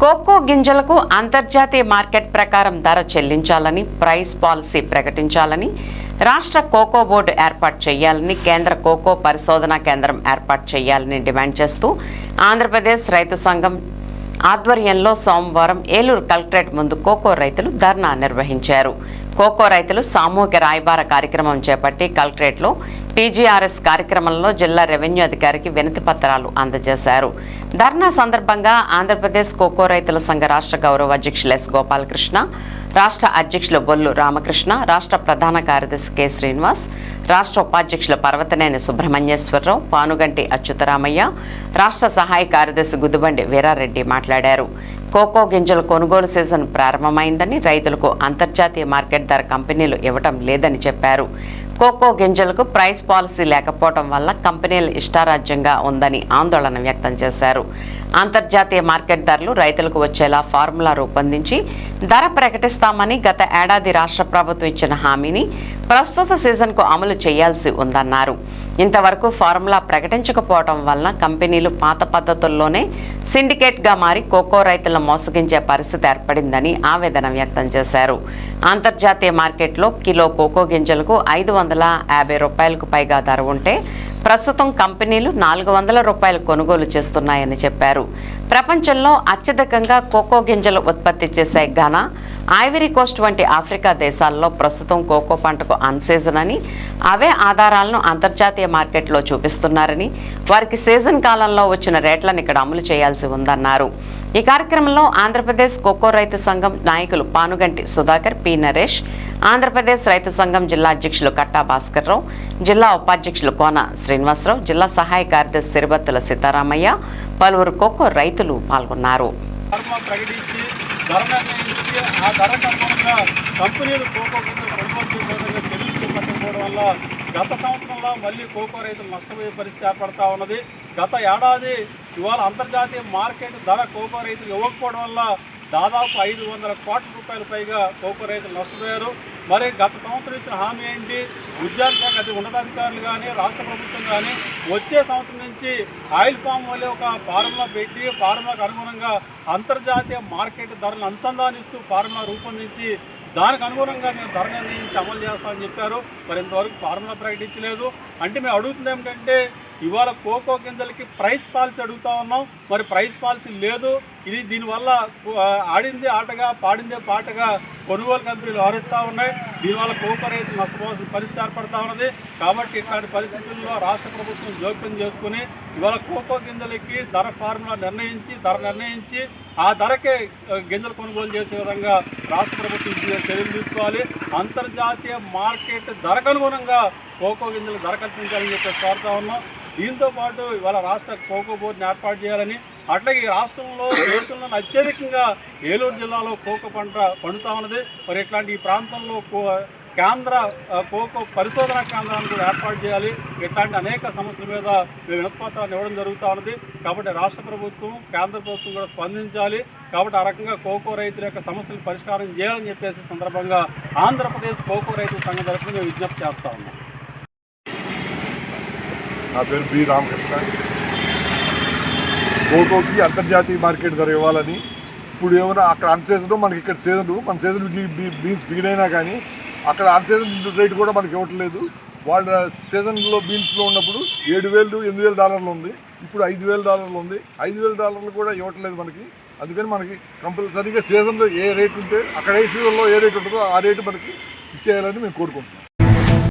Cocoa గింజలకు అంతర్జాతీయ market ప్రకారం ధర చెల్లించాలని ప్రైస్ పాలసీ ప్రకటించాలని రాష్ట్ర కోకో బోర్డు ఏర్పాటు చేయాలని కేంద్ర కోకో పరిశోధనా కేంద్రం ఏర్పాటు చేయాలని డిమాండ్ చేస్తూ ఆంధ్రప్రదేశ్ రైతు సంఘం ఆధ్వర్యంలో సోమవారం ఏలూరు కలెక్టరేట్ ముందు కోకో రైతులు ధర్నా నిర్వహించారు. కోకో రైతులు సామూహిక రాయబార కార్యక్రమం చేపట్టి కలెక్టరేట్లో పీజీఆర్ఎస్ కార్యక్రమంలో జిల్లా రెవెన్యూ అధికారికి వినతి పత్రాలు అందజేశారు. ధర్నా సందర్భంగా ఆంధ్రప్రదేశ్ కోకో రైతుల సంఘ రాష్ట్ర గౌరవ అధ్యక్షులు ఎస్ గోపాలకృష్ణ రాష్ట్ర అధ్యక్షులు బొల్లు రామకృష్ణ రాష్ట్ర ప్రధాన కార్యదర్శి కె శ్రీనివాస్ రాష్ట్ర ఉపాధ్యక్షులు పర్వతనేని సుబ్రహ్మణ్యేశ్వరరావు పానుగంటి అచ్యుతరామయ్య రాష్ట్ర సహాయ కార్యదర్శి గుద్దుబండి వీరారెడ్డి మాట్లాడారు. కోకో గింజల కొనుగోలు సీజన్ ప్రారంభమైందని రైతులకు అంతర్జాతీయ మార్కెట్ ధర కంపెనీలు ఇవ్వటం లేదని చెప్పారు. కోకో గింజలకు ప్రైస్ పాలసీ లేకపోవడం వల్ల కంపెనీలు ఇష్టారాజ్యంగా ఉందని ఆందోళన వ్యక్తం చేశారు. అంతర్జాతీయ మార్కెట్ ధరలు రైతులకు వచ్చేలా ఫార్ములా రూపొందించి ధర ప్రకటిస్తామని గత ఏడాది రాష్ట్ర ప్రభుత్వం ఇచ్చిన హామీని ప్రస్తుత సీజన్కు అమలు చేయాల్సి ఉందన్నారు. ఇంతవరకు ఫార్ములా ప్రకటించకపోవడం వలన కంపెనీలు పాత పద్ధతుల్లోనే సిండికేట్గా మారి కోకో రైతులను మోసగించే పరిస్థితి ఏర్పడిందని ఆవేదన వ్యక్తం చేశారు. అంతర్జాతీయ మార్కెట్లో కిలో కోకో గింజలకు ఐదు వందల యాభై రూపాయలకు పైగా ధర ఉంటే ప్రస్తుతం కంపెనీలు నాలుగు వందల రూపాయలు కొనుగోలు చేస్తున్నాయని చెప్పారు. ప్రపంచంలో అత్యధికంగా కోకో గింజలు ఉత్పత్తి చేసే ఘనా ఐవరీ కోస్ట్ వంటి ఆఫ్రికా దేశాల్లో ప్రస్తుతం కోకో పంటకు అన్సీజన్ అని అవే ఆధారాలను అంతర్జాతీయ మార్కెట్లో చూపిస్తున్నారని వారికి సీజన్ కాలంలో వచ్చిన రేట్లను ఇక్కడ అమలు చేయాల్సి ఉందన్నారు. ఈ కార్యక్రమంలో ఆంధ్రప్రదేశ్ కోకో రైతు సంఘం నాయకులు పానుగంటి సుధాకర్ పి నరేష్ ఆంధ్రప్రదేశ్ రైతు సంఘం జిల్లా అధ్యక్షులు కట్టా భాస్కర్రావు జిల్లా ఉపాధ్యక్షులు కోన శ్రీనివాసరావు జిల్లా సహాయ కార్యదర్శి సిరిబత్తుల సీతారామయ్య పలువురు కోకో రైతులు పాల్గొన్నారు. ధర నిర్ణయించి ఆ ధరకు అనుగుణంగా కంపెనీలు కోకో గింజలు కొనుగోలు చేసే విధంగా చెల్లించి వల్ల గత సంవత్సరంలో మళ్ళీ కోకో రైతులు నష్టపోయే పరిస్థితి ఏర్పడతా ఉన్నది. గత ఏడాది ఇవాళ అంతర్జాతీయ మార్కెట్ ధర కోకో రైతులు ఇవ్వకపోవడం వల్ల దాదాపు ఐదు వందల కోట్ల రూపాయల పైగా కోకో రైతులు నష్టపోయారు. మరి గత సంవత్సరం ఇచ్చిన హామీ ఏంటి? ఉద్యాన శాఖ అది ఉన్నతాధికారులు కానీ రాష్ట్ర ప్రభుత్వం కానీ వచ్చే సంవత్సరం నుంచి ఆయిల్ పామ్ వల్లే ఒక ఫార్ములా పెట్టి ఫార్ములాకు అనుగుణంగా అంతర్జాతీయ మార్కెట్ ధరలను అనుసంధానిస్తూ ఫార్ములా రూపొందించి దానికి అనుగుణంగా మేము ధర నిర్ణయించి అమలు చేస్తామని చెప్పారు. మరి ఇంతవరకు ఫార్ములా ప్రకటించలేదు. అంటే మేము అడుగుతుంది ఏమిటంటే ఇవాళ కోకో గింజలకి ప్రైస్ పాలసీ అడుగుతా ఉన్నాం. మరి ప్రైస్ పాలసీ లేదు. ఇది దీనివల్ల ఆడిందే ఆటగా పాడిందే పాటగా కొనుగోలు కంపెనీలు వ్యవహరిస్తూ ఉన్నాయి. దీనివల్ల కోకో రైతు నష్టపోవాల్సిన పరిస్థితి ఏర్పడతా ఉన్నది. కాబట్టి ఇట్లాంటి పరిస్థితుల్లో రాష్ట్ర ప్రభుత్వం జోక్యం చేసుకుని ఇవాళ కోకో గింజలకి ధర ఫార్ములా నిర్ణయించి ధర నిర్ణయించి ఆ ధరకే గింజలు కొనుగోలు చేసే విధంగా రాష్ట్ర ప్రభుత్వం చర్యలు తీసుకోవాలి. అంతర్జాతీయ మార్కెట్ ధరకు అనుగుణంగా కోకో గింజలు ధర కల్పించాలని చెప్పేసి కోరుతా ఉన్నాం. దీంతో పాటు ఇవాళ రాష్ట్ర కోకో బోర్డుని ఏర్పాటు చేయాలని అట్లాగే ఈ రాష్ట్రంలో దేశంలో అత్యధికంగా ఏలూరు జిల్లాలో కోకో పంట పండుతా ఉన్నది. మరి ఇట్లాంటి ఈ ప్రాంతంలో కో- కేంద్ర కోకో పరిశోధన కేంద్రాన్ని కూడా ఏర్పాటు చేయాలి. ఇట్లాంటి అనేక సమస్యల మీద మేము వినతిపత్రాన్ని ఇవ్వడం జరుగుతూ ఉన్నది. కాబట్టి రాష్ట్ర ప్రభుత్వం కేంద్ర ప్రభుత్వం కూడా స్పందించాలి. కాబట్టి ఆ రకంగా కోకో రైతుల యొక్క సమస్యలు పరిష్కారం చేయాలని చెప్పేసి సందర్భంగా ఆంధ్రప్రదేశ్ కోకో రైతుల సంఘం తరఫున మేము విజ్ఞప్తి చేస్తా ఉన్నాం. నా పేరు బి రామకృష్ణ. కోకోకి అంతర్జాతీయ మార్కెట్ ధర ఇవ్వాలని. ఇప్పుడు ఏమైనా అక్కడ అన్ సీజన్ మనకి ఇక్కడ సీజన్ మన సీజన్ బీన్స్ బిగినైనా కానీ అక్కడ అన్ సీజన్ రేట్ కూడా మనకి ఇవ్వట్లేదు. వాళ్ళ సీజన్లో బీన్స్లో ఉన్నప్పుడు ఏడు వేలు ఎనిమిది వేల డాలర్లు ఉంది. ఇప్పుడు ఐదు వేల డాలర్లు ఉంది. ఐదు వేల డాలర్లు కూడా ఇవ్వట్లేదు మనకి. అందుకని మనకి కంపల్సరీగా సీజన్లో ఏ రేట్ ఉంటే అక్కడ ఏ సీజన్లో ఏ రేట్ ఉంటుందో ఆ రేటు మనకి ఇచ్చేయాలని మేము కోరుకుంటున్నాం.